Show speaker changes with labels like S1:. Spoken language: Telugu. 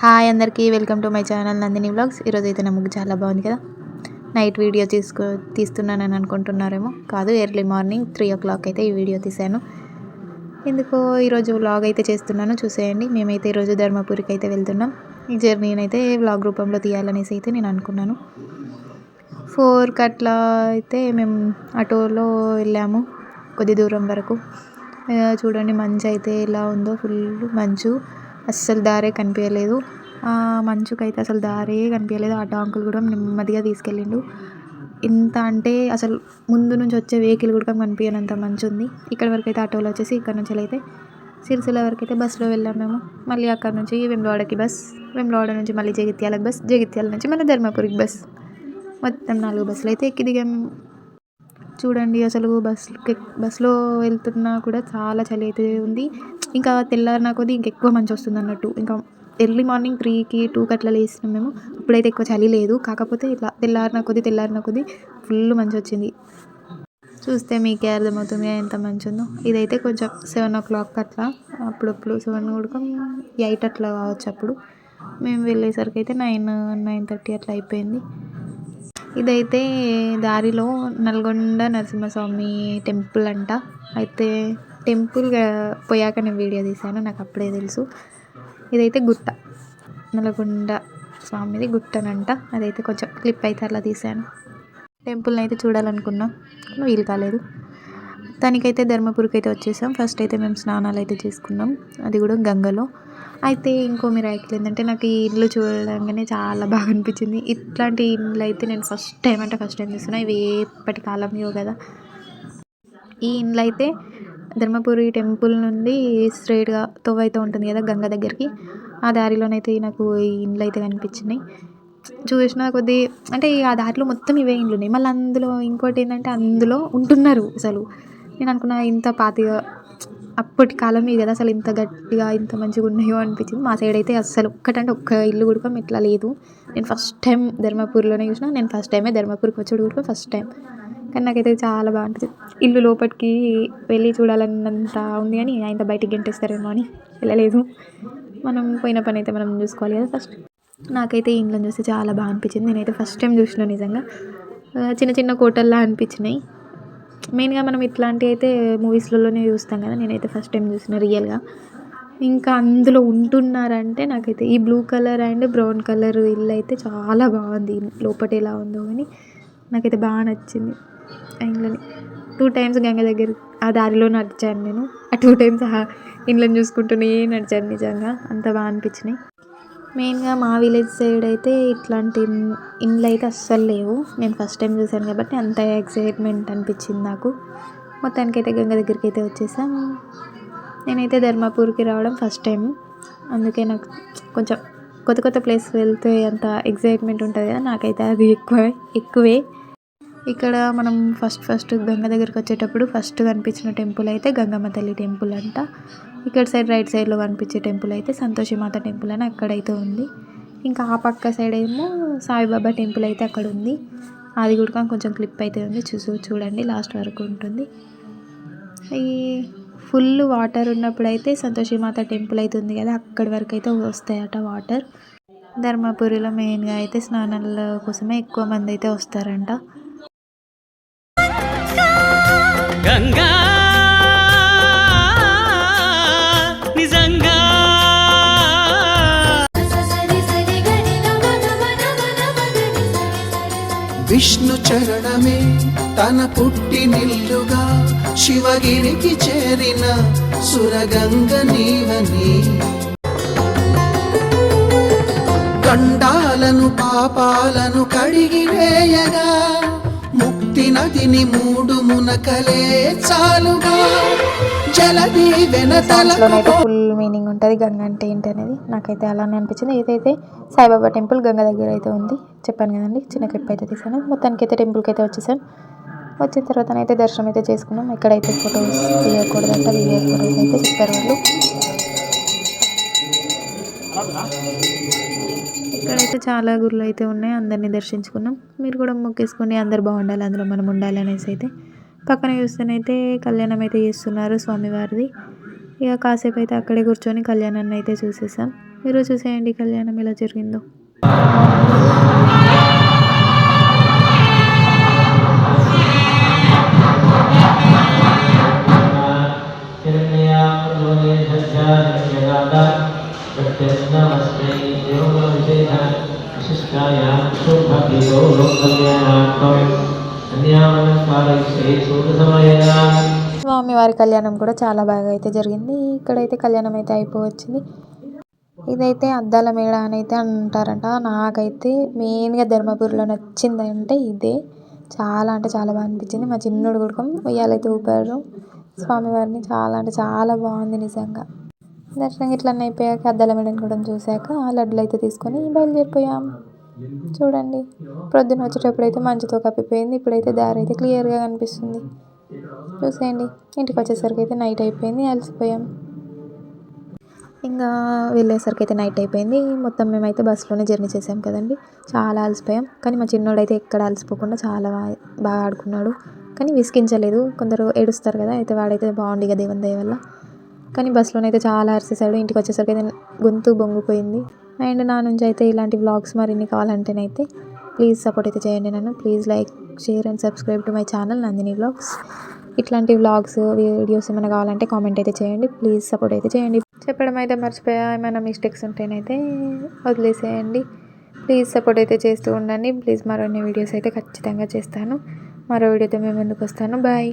S1: హాయ్ అందరికీ welcome to my channel Nandini blogs ఈరోజు అయితే నా ముగ్గు చాలా బాగుంది కదా. నైట్ వీడియో తీసుకో తీస్తున్నానని అనుకుంటున్నారేమో. కాదు early morning three o'clock అయితే ఈ వీడియో తీశాను. ఎందుకో ఈరోజు వ్లాగ్ అయితే చేస్తున్నాను చూసేయండి. మేమైతే ఈరోజు ధర్మపురికి అయితే వెళ్తున్నాం. ఈ జర్నీని అయితే వ్లాగ్ రూపంలో తీయాలనేసి అయితే నేను అనుకున్నాను. ఫోర్కి అట్లా అయితే మేము ఆటోలో వెళ్ళాము కొద్ది దూరం వరకు. చూడండి మంచు అయితే ఎలా ఉందో ఫుల్ మంచు. అస్సలు దారే కనిపించలేదు. మంచుకైతే అసలు దారే కనిపించలేదు. ఆటో అంకుల్ కూడా నెమ్మదిగా తీసుకెళ్ళిండు. ఇంత అంటే అసలు ముందు నుంచి వచ్చే వెహికల్ కూడా కనిపించనంత మంచి ఉంది ఇక్కడ వరకు అయితే ఆటోలో వచ్చేసి ఇక్కడ నుంచి అయితే సిరిసిల్ల వరకు అయితే బస్సులో వెళ్ళాం మేము. మళ్ళీ అక్కడ నుంచి వెమ్లవాడకి బస్ వెమ్లవాడ నుంచి మళ్ళీ జగిత్యాలకు బస్ జగిత్యాల నుంచి మళ్ళీ ధర్మపురికి బస్. మొత్తం నాలుగు బస్సులు అయితే ఎక్కి దిగాం చూడండి అసలు బస్ బస్సులో వెళ్తున్నా కూడా చాలా చలి అయితే ఉంది. ఇంకా తెల్లారిన కొద్దీ ఇంకెక్కువ మంచి వస్తుంది అన్నట్టు. ఇంకా ఎర్లీ మార్నింగ్ త్రీకి టూకి అట్లా లేసినాం మేము. అప్పుడైతే ఎక్కువ చలి లేదు. కాకపోతే ఇట్లా తెల్లారిన కొద్దీ తెల్లారిన కొద్దీ ఫుల్ మంచి వచ్చింది. చూస్తే మీకే అర్థమవుతుంది ఎంత మంచి ఉందో. ఇదైతే కొంచెం సెవెన్ ఓ క్లాక్ అట్లా. అప్పుడప్పుడు సెవెన్ కూడా ఎయిట్ అట్లా కావచ్చు అప్పుడు. మేము వెళ్ళేసరికి అయితే నైన్ నైన్ థర్టీ అట్లా అయిపోయింది. ఇదైతే దారిలో నల్గొండ నరసింహస్వామి టెంపుల్ అంట. అయితే టెంపుల్ పోయాక నేను వీడియో తీశాను నాకు అప్పుడే తెలుసు. ఇదైతే గుట్ట నల్గొండ స్వామిది గుట్టనంట. అదైతే కొంచెం క్లిప్ అయితే అలా తీశాను. టెంపుల్ని అయితే చూడాలనుకున్నా వీలు కాలేదు. దానికైతే ధర్మపురికి అయితే వచ్చేసాం. ఫస్ట్ అయితే మేము స్నానాలు అయితే చేసుకున్నాం. అది కూడా గంగలో. అయితే ఇంకో మీరు ఏంటంటే నాకు ఈ ఇల్లు చూడగానే చాలా బాగా అనిపించింది. ఇట్లాంటి ఇల్లు అయితే నేను ఫస్ట్ టైం అంటే ఫస్ట్ టైం చూస్తున్నా. ఇవి ఎప్పటి కాలంలో కదా. ఈ ఇండ్లు అయితే ధర్మపురి టెంపుల్ నుండి స్ట్రైట్గా తొవ్వ అయితే ఉంటుంది కదా గంగ దగ్గరికి. ఆ దారిలోనైతే నాకు ఈ ఇండ్లు అయితే కనిపించినాయి చూసిన కొద్దీ అంటే ఆ దారిలో మొత్తం ఇవే ఇండ్లు ఉన్నాయి మళ్ళీ అందులో ఇంకోటి ఏంటంటే అందులో ఉంటున్నారు అసలు. నేను అనుకున్నా ఇంత పాతిగా అప్పటి కాలమే కదా అసలు ఇంత గట్టిగా ఇంత మంచిగా ఉన్నాయో అనిపించింది. మా సైడ్ అయితే అస్సలు ఒక్కటంటే ఒక్క ఇల్లు కూడా ఇట్లా లేదు. నేను ఫస్ట్ టైం ధర్మపూర్లోనే చూసిన నేను ఫస్ట్ టైమే ధర్మపూర్కి వచ్చాడు కూడా ఫస్ట్ టైం కానీ నాకైతే చాలా బాగుంటుంది ఇల్లు లోపలికి వెళ్ళి చూడాలన్నంత ఉంది కానీ ఆయన బయటికి గెంటేస్తారేమో అని వెళ్ళలేదు. మనం పోయిన పని అయితే మనం చూసుకోవాలి కదా ఫస్ట్ నాకైతే ఈ ఇండ్లను చూస్తే చాలా బాగా అనిపించింది. నేనైతే ఫస్ట్ టైం చూసిన నిజంగా. చిన్న చిన్న కోటల్లా అనిపించినాయి. మెయిన్గా మనం ఇట్లాంటివి అయితే మూవీస్లలోనే చూస్తాం కదా నేనైతే ఫస్ట్ టైం చూసిన రియల్గా. ఇంకా అందులో ఉంటున్నారంటే నాకైతే ఈ blue colour and brown colour ఇల్లు అయితే చాలా బాగుంది. లోపల ఎలా ఉందో కానీ నాకైతే బాగా నచ్చింది. ఆ టూ టైమ్స్ గంగ దగ్గర ఆ దారిలో నడిచాను నేను. ఆ టూ టైమ్స్ ఆ ఇండ్లను చూసుకుంటూనే నడిచాను నిజంగా. అంత బాగా అనిపించినాయి. మెయిన్గా మా విలేజ్ సైడ్ అయితే ఇట్లాంటి ఇన్- ఇండ్లు అయితే అస్సలు లేవు. నేను ఫస్ట్ టైం చూశాను కాబట్టి అంత ఎక్సైట్మెంట్ అనిపించింది నాకు. మొత్తానికైతే గంగ దగ్గరికి అయితే వచ్చేసాం. నేనైతే ధర్మపూర్కి రావడం ఫస్ట్ టైం. అందుకే నాకు కొంచెం కొత్త కొత్త ప్లేస్ వెళ్తే అంత ఎక్సైట్మెంట్ ఉంటుంది కదా నాకైతే అది ఎక్కువ ఎక్కువే. ఇక్కడ మనం ఫస్ట్ ఫస్ట్ గంగ దగ్గరికి వచ్చేటప్పుడు ఫస్ట్ కనిపించిన టెంపుల్ అయితే గంగమ్మ తల్లి టెంపుల్ అంట. ఇక్కడ సైడ్ రైట్ సైడ్లో కనిపించే టెంపుల్ అయితే సంతోషిమాత టెంపుల్ అని అక్కడైతే ఉంది. ఇంకా ఆ పక్క సైడ్ ఏమో సాయిబాబా టెంపుల్ అయితే అక్కడ ఉంది. అది కూడా కొంచెం క్లిప్ అయితే ఉంది. చూసు చూడండి లాస్ట్ వరకు ఉంటుంది. ఈ ఫుల్ వాటర్ ఉన్నప్పుడు అయితే సంతోషి మాత టెంపుల్ అయితే ఉంది కదా అక్కడి వరకు అయితే వస్తాయట వాటర్. ధర్మపురిలో మెయిన్గా అయితే స్నానాల కోసమే ఎక్కువ మంది అయితే వస్తారంట.
S2: గంగా నిజంగా.
S3: విష్ణు చరణమే తన పుట్టి నిల్లుగా శివగిరికి చేరిన సురగంగ నీవని. గండాలను పాపాలను కడిగి వేయగా మూడు మునకలే చాలుగా. జలది
S1: దాంట్లోనైతే ఫుల్ మీనింగ్ ఉంటుంది గంగ అంటే ఏంటి అనేది. నాకైతే అలానే అనిపించింది. ఏదైతే సాయిబాబా టెంపుల్ గంగ దగ్గర అయితే ఉంది. చెప్పాను కదండి చిన్న క్లిప్ అయితే తీసాను మొత్తానికి అయితే టెంపుల్కి అయితే వచ్చేసాను. వచ్చిన తర్వాత అయితే దర్శనం అయితే చేసుకున్నాం. ఎక్కడైతే ఫొటోస్ తీయకూడదు వీడియో ఫొటోస్ అయితే చెప్పారు వాళ్ళు. ఇక్కడైతే చాలా గుళ్ళు అయితే ఉన్నాయి అందరినీ దర్శించుకున్నాం మీరు కూడా మొక్కేసుకొని అందరు బాగుండాలి అందులో మనం ఉండాలి అనేసి అయితే పక్కన చూస్తేనైతే కళ్యాణం అయితే చేస్తున్నారు స్వామివారిది ఇక కాసేపు అయితే అక్కడే కూర్చొని కళ్యాణాన్ని అయితే చూసేసాం మీరు చూసేయండి కళ్యాణం ఎలా జరిగిందో
S4: సమయదా
S1: స్వామివారి కళ్యాణం కూడా చాలా బాగా అయితే జరిగింది. ఇక్కడైతే కళ్యాణం అయితే అయిపోవచ్చింది. ఇదైతే అద్దాల మేడ అని అయితే అంటారంట. నాకైతే మెయిన్గా ధర్మపురిలో నచ్చింది అంటే ఇదే. చాలా అంటే చాలా బాగా అనిపించింది. మా చిన్నోడు కొడుకు ఉయ్యాలైతే ఊపారు. స్వామివారిని చాలా అంటే చాలా బాగుంది నిజంగా. దర్శనం ఇట్లా అయిపోయాక అద్దాల మేడని కూడా చూశాక లడ్డులు అయితే తీసుకొని బయలుదేరిపోయాం. చూడండి ప్రొద్దున వచ్చేటప్పుడు అయితే మంచుతో కప్పిపోయింది ఇప్పుడైతే దారి అయితే క్లియర్గా కనిపిస్తుంది. చూసేయండి ఇంటికి వచ్చేసరికి అయితే నైట్ అయిపోయింది అలసిపోయాం. ఇంకా వెళ్ళేసరికి అయితే నైట్ అయిపోయింది మొత్తం మేమైతే బస్సులోనే జర్నీ చేసాం కదండి. చాలా అలసిపోయాం కానీ మా చిన్నోడు అయితే ఎక్కడ అలసిపోకుండా చాలా బాగా బాగా ఆడుకున్నాడు. కానీ విసిగించలేదు కొందరు ఏడుస్తారు కదా అయితే వాడైతే బాగుంది కదా దేవుని దయ వల్ల. కానీ బస్సులోనైతే చాలా అరిసేసాడు. ఇంటికి వచ్చేసరికి అయితే గొంతు బొంగిపోయింది. అండ్ నా నుంచి అయితే ఇలాంటి వ్లాగ్స్ మరిన్ని కావాలంటేనైతే ప్లీజ్ సపోర్ట్ అయితే చేయండి నన్ను. Please like share and subscribe to my channel Nandini vlogs. ఇట్లాంటి వ్లాగ్స్ వీడియోస్ ఏమైనా కావాలంటే కామెంట్ అయితే చేయండి. ప్లీజ్ సపోర్ట్ అయితే చేయండి. చెప్పడం అయితే మర్చిపోయా. ఏమైనా మిస్టేక్స్ ఉంటేనైతే వదిలేసేయండి. ప్లీజ్ సపోర్ట్ అయితే చేస్తూ ఉండండి. ప్లీజ్ మరిన్ని వీడియోస్ అయితే ఖచ్చితంగా చేస్తాను. మరో వీడియోతో మేము ముందుకు వస్తాను. బాయ్.